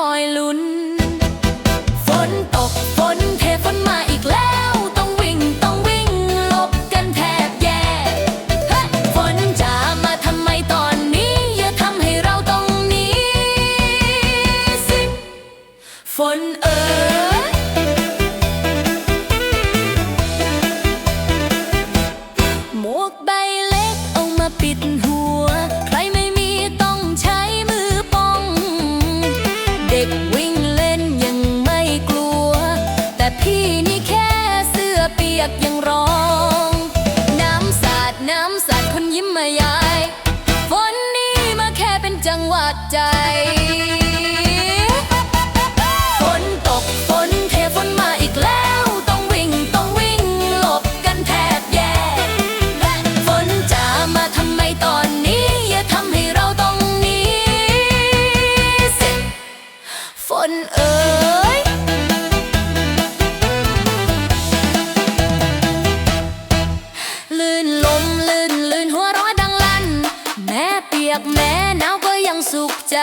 องคอยลุ้น ฝนตกฝนเทฝนมาอีกแล้ว ต้องวิ่งต้องวิ่งหลบกันแทบแย่เฮฝนจะมาทำไมตอนนี้ อย่าทำให้เราต้องหนีสิ ฝนเอ๋ยหมวกใบ ใจฝนตกฝนเทฝนมาอีกแล้ว ต้องวิ่งต้องวิ่งหลบกันแทบแย่ฝนจะมาทำไมตอนนี้ อย่าทำให้เราต้องหนีสิฝนเอ๋ กแม้หนาวก็ยังสุขใจ